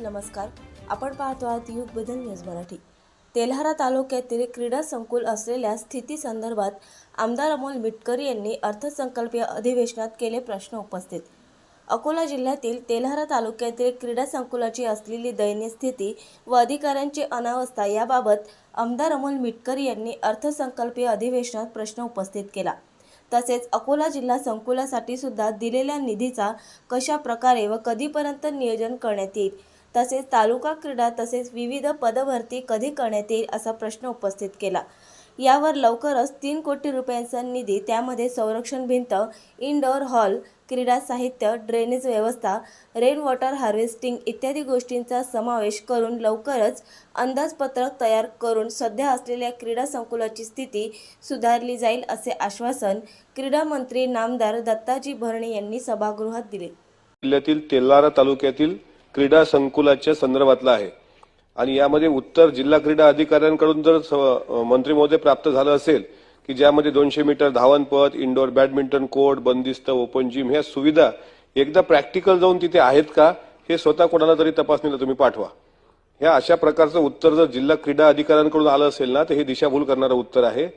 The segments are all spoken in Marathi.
नमस्कार. आपण पाहतो आहात युग बदल न्यूज मराठी. तेल्हारा तालुक्यातील क्रीडा संकुल असलेल्या स्थितीसंदर्भात आमदार अमोल मिटकरी यांनी अर्थसंकल्पीय अधिवेशनात केले प्रश्न उपस्थित. अकोला जिल्ह्यातील तेल्हारा तालुक्यातील क्रीडा संकुलाची असलेली दयनीय स्थिती व अधिकाऱ्यांची अनावस्था याबाबत आमदार अमोल मिटकरी यांनी अर्थसंकल्पीय अधिवेशनात प्रश्न उपस्थित केला. तसेच अकोला जिल्हा संकुलासाठी सुद्धा दिलेल्या निधीचा कशा प्रकारे व कधीपर्यंत नियोजन करण्यात येईल तसेच तालुका क्रीडा तसेच विविध पदभरती कधी करण्यात येईल असा प्रश्न उपस्थित केला. यावर लवकरच तीन कोटी रुपयांचा निधी त्यामध्ये संरक्षण भिंत इनडोअर हॉल क्रीडा साहित्य ड्रेनेज व्यवस्था रेन वॉटर हार्वेस्टिंग इत्यादी गोष्टींचा समावेश करून लवकरच अंदाजपत्रक तयार करून सध्या असलेल्या क्रीडा संकुलाची स्थिती सुधारली जाईल असे आश्वासन क्रीडा मंत्री नामदार दत्ताजी भरणे यांनी सभागृहात दिले. जिल्ह्यातील तेलारा तालुक्यातील क्रीडा संकुलाच्या संदर्भातला आहे. आणि यामध्ये उत्तर जिल्हा क्रीडा अधिकाऱ्यांकडून जर स- मंत्री महोदय प्राप्त झालं असेल की ज्यामध्ये दोनशे मीटर धावनपथ इंडोर बॅडमिंटन कोर्ट बंदिस्त ओपन जिम ह्या सुविधा एकदा प्रॅक्टिकल जाऊन तिथे आहेत का हे स्वतः कोणाला तरी तपासणीला तुम्ही पाठवा. ह्या अशा प्रकारचं उत्तर जर जिल्हा क्रीडा अधिकाऱ्यांकडून आलं असेल ना तर हे दिशाभूल करणारं उत्तर आहे.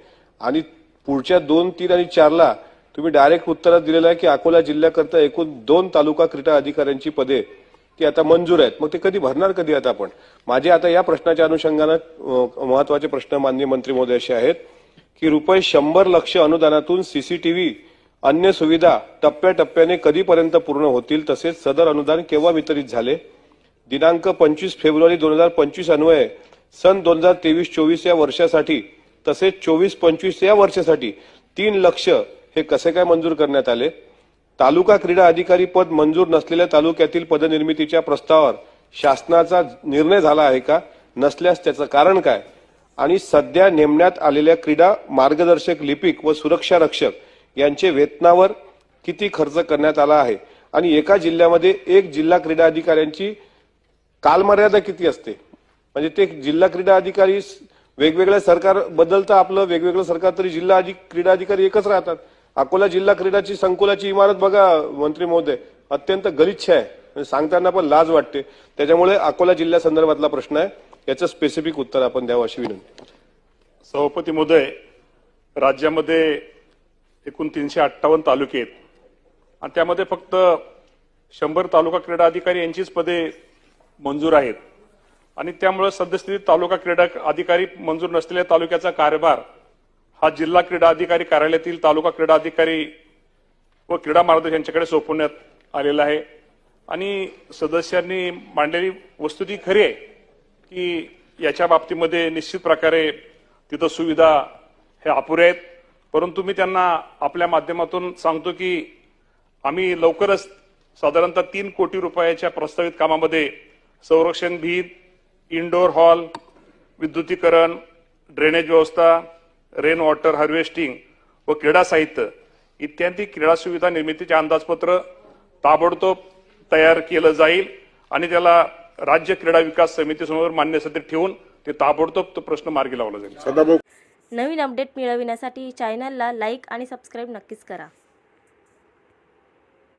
आणि पुढच्या दोन तीन आणि चारला तुम्ही डायरेक्ट उत्तरात दिलेलं आहे की अकोला जिल्ह्याकरता एकूण दोन तालुका क्रीडा अधिकाऱ्यांची पदे ती आता मंजूर आहेत. मग ते कधी भरणार कधी आता आपण? माझे आता या प्रश्नाच्या अनुषंगानं महत्त्वाचे प्रश्न माननीय मंत्री मोदी असे आहेत की रुपये शंभर लक्ष अनुदानातून सीसीटीव्ही अन्य सुविधा टप्प्याटप्प्याने कधीपर्यंत पूर्ण होतील तसेच सदर अनुदान केव्हा वितरित झाले? दिनांक पंचवीस फेब्रुवारी दोन हजार पंचवीस अन्वये सन दोन हजार तेवीस चोवीस या वर्षासाठी तसेच चोवीस पंचवीस या वर्षासाठी तीन लक्ष हे कसे काय मंजूर करण्यात आले? तालुका क्रीडा अधिकारी पद मंजूर नसलेल्या तालुक्यातील पदनिर्मितीच्या प्रस्तावावर शासनाचा निर्णय झाला आहे का? नसल्यास त्याचं कारण काय? आणि सध्या नेमण्यात आलेल्या क्रीडा मार्गदर्शक लिपिक व सुरक्षा रक्षक यांचे वेतनावर किती खर्च करण्यात आला आहे? आणि एका जिल्ह्यामध्ये एक जिल्हा क्रीडा अधिकाऱ्यांची कालमर्यादा किती असते? म्हणजे ते जिल्हा क्रीडा अधिकारी वेगवेगळ्या सरकार बदलतं आपलं वेगवेगळं सरकार तरी जिल्हा अधिक क्रीडा अधिकारी एकच राहतात. अकोला जिल्हा क्रीडाची संकुलाची इमारत बघा मंत्री महोदय. अत्यंत गलिच्छ आहे. म्हणजे सांगताना पण लाज वाटते. त्याच्यामुळे अकोला जिल्ह्या संदर्भातला प्रश्न आहे. याचं स्पेसिफिक उत्तर आपण द्यावं अशी विनंती. सभापती महोदय राज्यामध्ये एकूण तीनशे अठ्ठावन्न तालुके आहेत. आणि त्यामध्ये फक्त शंभर तालुका क्रीडा अधिकारी यांचीच पदे मंजूर आहेत. आणि त्यामुळे सद्यस्थितीत तालुका क्रीडा अधिकारी मंजूर नसलेल्या तालुक्याचा कारभार हा जिल्हा क्रीडा अधिकारी कार्यालयातील तालुका क्रीडा अधिकारी व क्रीडा मार्गदर्शक यांच्याकडे सोपवण्यात आलेला आहे. आणि सदस्यांनी मांडलेली वस्तुती खरी आहे की याच्या बाबतीमध्ये निश्चित प्रकारे तिथं सुविधा हे अपुऱ्या आहेत. परंतु मी त्यांना आपल्या माध्यमातून सांगतो की आम्ही लवकरच साधारणतः तीन कोटी रुपयाच्या प्रस्तावित कामामध्ये संरक्षण भीत इनडोअर हॉल विद्युतीकरण ड्रेनेज व्यवस्था रेन वॉटर हार्वेस्टिंग व क्रीडा साहित्य इत्यादी क्रीडा सुविधा निर्मितीचे अंदाजपत्र ताबडतोब तयार केलं जाईल आणि त्याला राज्य क्रीडा विकास समितीसमोर मान्यसाठी ठेवून ते ताबडतोब तो प्रश्न मार्गी लावला जाईल. नवीन अपडेट मिळविण्यासाठी चॅनलला लाईक आणि सबस्क्राईब नक्कीच करा.